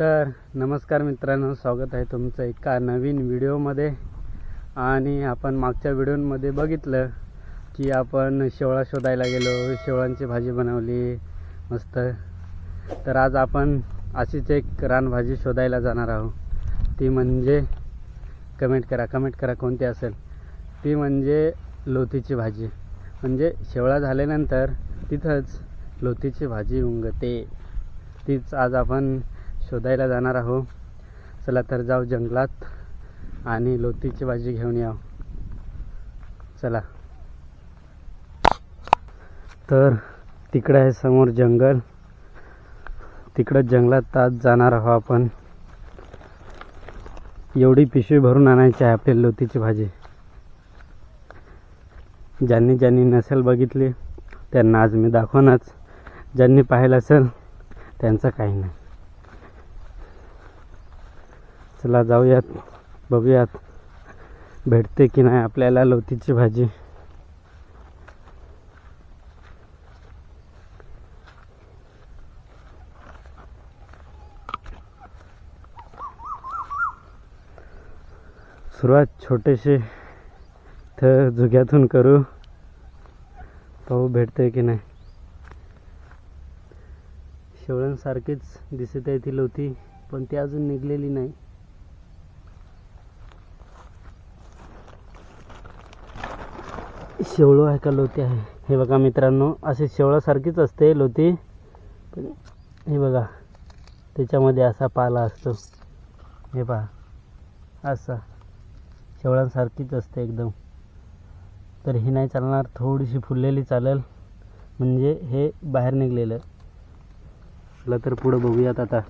तर नमस्कार मित्रांनो स्वागत आहे तुमचं एका नवीन व्हिडिओमध्ये. आणि आपण मागच्या व्हिडिओमध्ये बघितलं की आपण शेवळा शोधायला गेलो शेवळांची भाजी बनवली मस्त. तर आज आपण अशीच एक रानभाजी शोधायला जाणार आहोत. ती म्हणजे कमेंट करा कमेंट करा कोणती असेल. ती म्हणजे लोथीची भाजी. म्हणजे शेवळा झाल्यानंतर तिथंच लोथीची भाजी उंगते. तीच आज आपण शोधायला जाणार आहो. चला तर जाऊ जंगलात आणि लोतीची भाजी घेऊन याव. चला. तर तिकडं आहे समोर जंगल. तिकडं जंगलात आज जाणार आहो आपण. एवढी पिशवी भरून आणायची आहे आपली लोतीची भाजी. ज्यांनी ज्यांनी नसेल बघितली त्यांना आज मी दाखवणच ज्यांनी पाहिलं असेल त्यांचं काही नाही. चला जाऊयात बघूयात भेटते की नाही आपल्याला लोथीची भाजी. सुरुवात छोटेसे तर झुग्यातून करू. पाहू भेटते की नाही. शेवळ्यांसारखीच दिसत आहे ती लोथी पण ती अजून निघलेली नाही. शेवळं आहे का लोती आहे? हे बघा मित्रांनो असे शेवळासारखीच असते लोती. पण हे बघा त्याच्यामध्ये असा पाला असतो. हे पहा असा. शेवळांसारखीच असते एकदम. तर ही नाही चालणार थोडीशी फुललेली चालेल. म्हणजे हे बाहेर निघलेलं. चला तर पुढं बघूयात आता.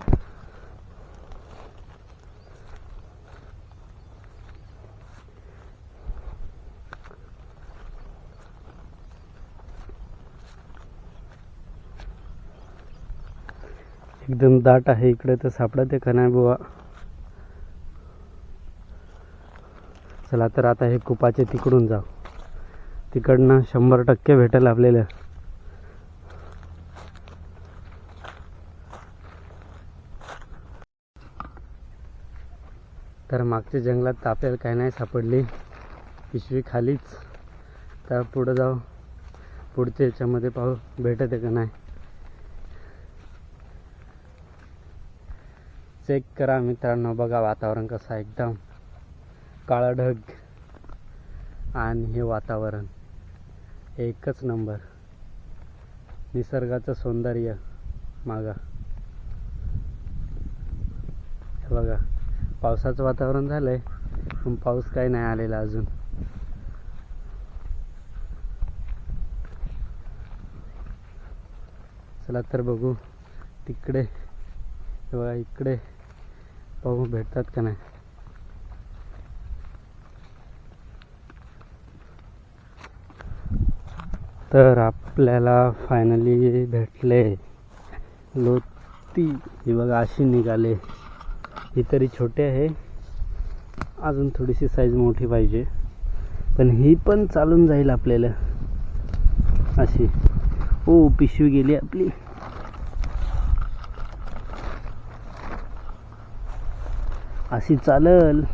एकदम दाट आहे इकडे तर सापडत आहे का नाही बुवा चला तर आता हे कुपाचे तिकडून जाऊ. तिकडनं शंभर टक्के भेटेल आपल्याला. तर मागच्या जंगलात तर आपल्याला काही नाही सापडली. पिशवी खालीच. तर पुढं जाऊ. पुढच्या याच्यामध्ये पाहू. भेटत आहे का नाही? चेक करा मित्रांनो बघा वातावरण कसं आहे एकदम. काळा ढग आणि हे वातावरण. एकच नंबर. निसर्गाचं सौंदर्य मागा. हे बघा पावसाचं वातावरण झालंय पण पाऊस काही नाही आलेला अजून. चला तर बघू तिकडे बघा इकडे. पाहू भेटतात का नाही? तर आपल्याला फायनली भेटले. लोती ही बघा अशी निघाले. ही तरी छोटे आहे. अजून थोडीशी साईज मोठी पाहिजे. पण ही पण चालून जाईल आपल्याला. अशी. ओ पिशवी गेली आपली. अशी चालल.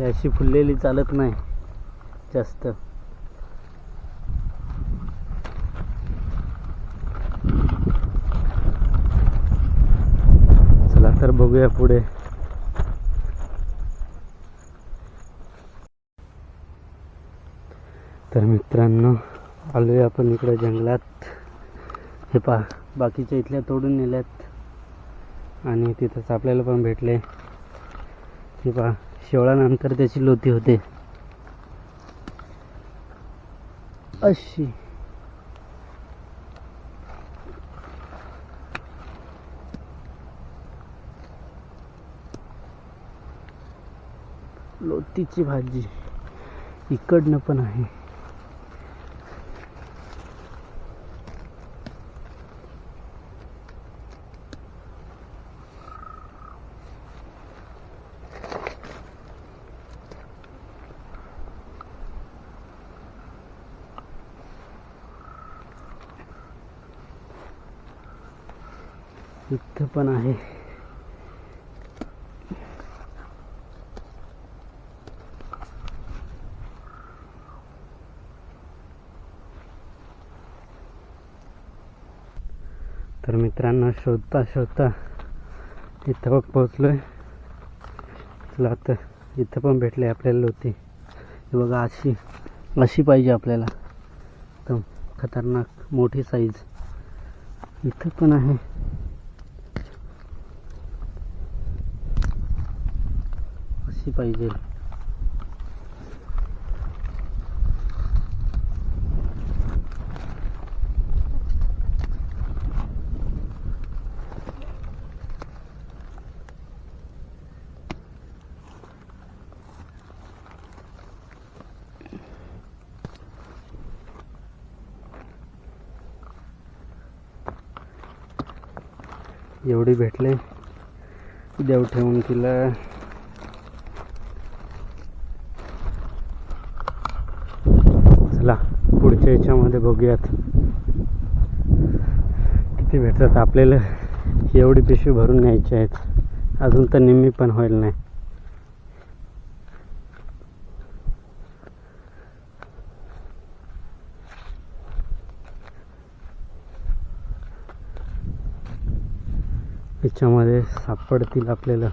अशी फुललेली चालत नाही जास्त. चला तर बघूया पुढे. तर मित्रांनो आलोय आपण इकडे जंगलात. हे पहा. बाकीच्या इथल्या तोडून नेल्यात. आणि तिथंच आपल्याला पण भेटले. हे पहा शेवळानंतर त्याची लोती होते. अशी. लोतीची भाजी इकडनं पण आहे. इथं पण आहे. तर मित्रांनो शोधता शोधता इथं बघ पोचलोय चला तर इथं पण भेटले आपल्याला लोती हे बघा अशी अशी पाहिजे आपल्याला. एकदम खतरनाक मोठी साईज इथं पण आहे. अशी पाहिजे. एवढी भेटले. देव ठेवून तिला चला पुढच्या याच्यामध्ये बघूयात. किती भेटतात आपल्याला? एवढी पिशवी भरून न्यायची आहेत. अजून तर निम्मी पण होईल नाही. याच्यामध्ये सापडतील आपल्याला.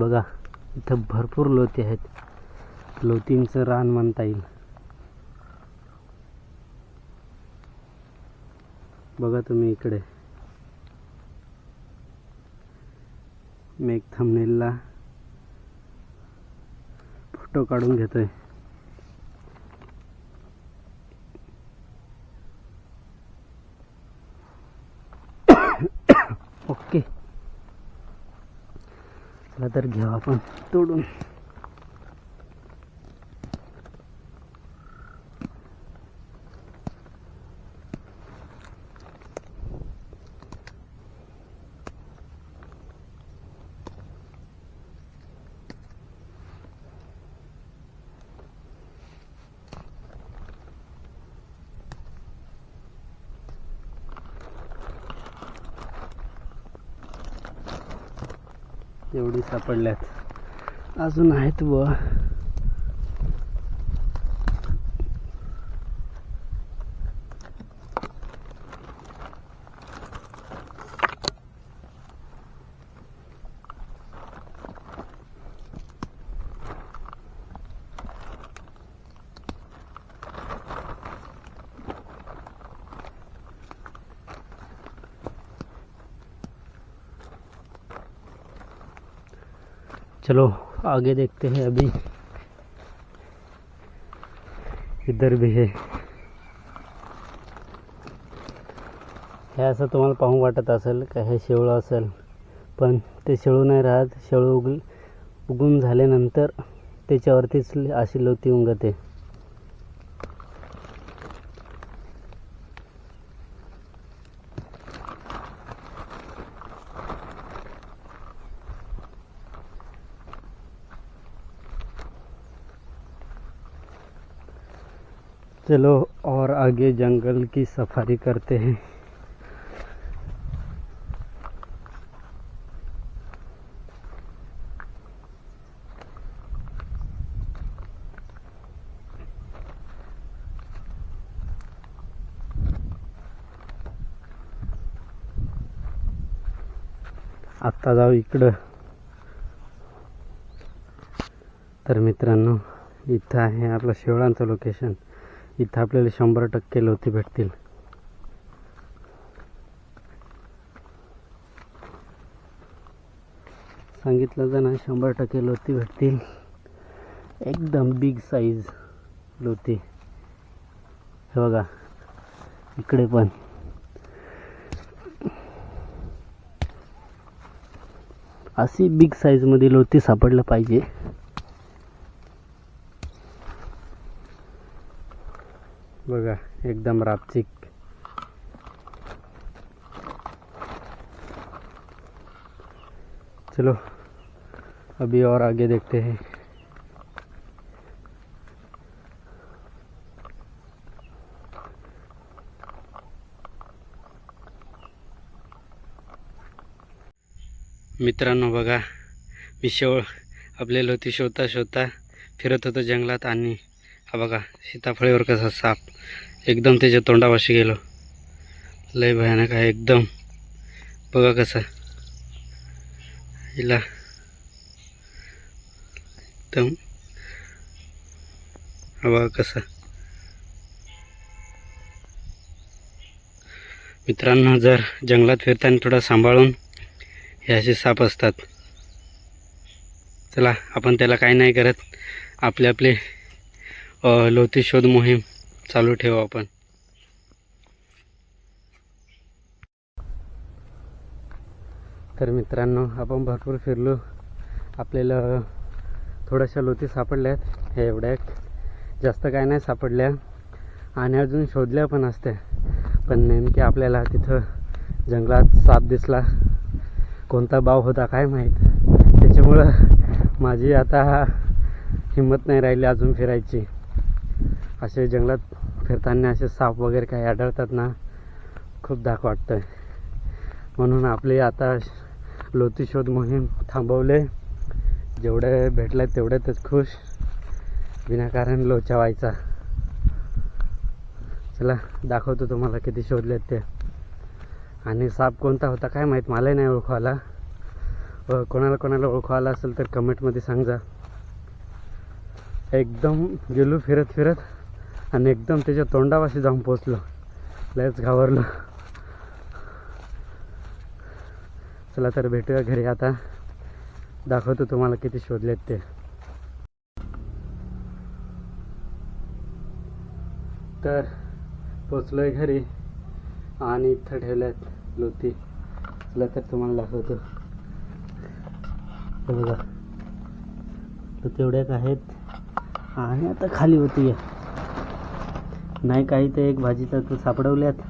बघा इथं भरपूर लोती आहेत. लोतींचं रान म्हणता येईल. बघा तुम्ही इकडे. मी एक थंबनेलला फोटो काढून घेतोय ओके चला तर घेऊ आपण. तोडून. तेवढी सापडल्यात. अजून आहेत व चलो आगे देखते हैं अभी। इधर भी है। हे असं तुम्हाला पाहून वाटत असेल का हे शेवळं असेल। पण ते शेळू नाही राहत शेळू उग उगून झाल्यानंतर त्याच्यावरतीच अशी लोती उंगते. चलो और आगे जंगल की सफारी करते हैं। आत्ता जाऊ इकडं। तर मित्रांनो इथं आहे आपलं शेवळांचं लोकेशन इथं आपल्याला शंभर टक्के लोती भेटतील. सांगितलं जाणार शंभर टक्के लोती भेटतील. एकदम बिग साईज लोती हे बघा इकडे पण. अशी बिग साईजमध्ये लोती सापडलं पाहिजे. बघा, एकदम रापचिक चलो, अभी और आगे देखते हैं. मित्रांनो बघा, मी शेवळ आपल्याला होती शोधता शोधता फिरत होतो जंगलात आणि हा बघा सीताफळीवर कसा साप. एकदम त्याच्या तोंडापाशी गेलो. लय भयानक आहे एकदम. बघा कसं. हिला. एकदम. हा बघा कसं. मित्रांनो जर जंगलात फिरताना थोडं सांभाळून हे असे साप असतात. चला आपण त्याला काही नाही करत. आपले आपले लोती शोध मोहीम चालू ठेवू आपण. तर मित्रांनो आपण भरपूर फिरलो. आपल्याला थोड्याशा लोती सापडल्या आहेत. हे एवढ्या जास्त काय नाही सापडल्या. आणि अजून शोधल्या पण असत्या. पण नेमकी आपल्याला तिथं जंगलात साप दिसला. कोणता बाव होता काय माहीत? त्याच्यामुळं माझी आता हिंमत नाही राहिली अजून फिरायची. असे जंगलात फिरताना असे साप वगैरे काही आढळतात ना खूप धाक वाटतं म्हणून आपली आता लोती शोध मोहीम थांबवले. जेवढे भेटले तेवढ्यातच खुश. विनाकारण लोचा व्हायचा. चला दाखवतो तुम्हाला किती शोधलेत ते. आणि साप कोणता होता काय माहीत मलाही नाही ओळखू आला कोणाला कोणाला ओळखू आला असेल तर कमेंटमध्ये सांगा. एकदम गेलो फिरत फिरत. आणि एकदम त्याच्या तोंडापाशी जाऊन पोचलो. लयच घाबरलो. चला तर भेटूया घरी आता. दाखवतो तुम्हाला किती शोधलेत ते. तर पोचलोय घरी आणि इथं ठेवल्यात लोती. चला तर तुम्हाला दाखवतो. बघा. लोती एवढ्याच आहेत. आणि आता खाली होती नाही काही ते एक भाजी तू सापडवल्यात.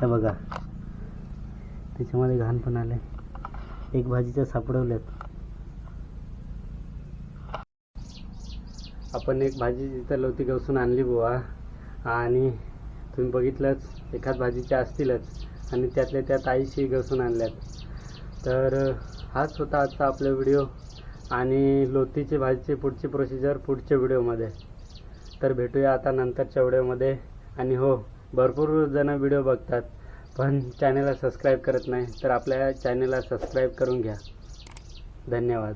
हे बघा. त्याच्यामध्ये घाण पण आले एक भाजीच्या सापडवल्यात. आपण एक भाजी जिथं लवती गवसून आणली बुवा. आणि तुम्ही बघितलंच एखाद भाजीच्या असतीलच. आणि त्यातल्या त्यात आईशी गवसून आणल्यात. तर हाच होता आजचा आपला व्हिडिओ. आणि लोतीची भाजीची पुढची प्रोसिजर पुढच्या व्हिडिओमध्ये. तर भेटूया आता नंतरच्या व्हिडिओमध्ये. आणि हो भरपूर जण व्हिडिओ बघतात पण चॅनलला सबस्क्राईब करत नाही तर आपल्या चॅनलला सबस्क्राईब करून घ्या. धन्यवाद.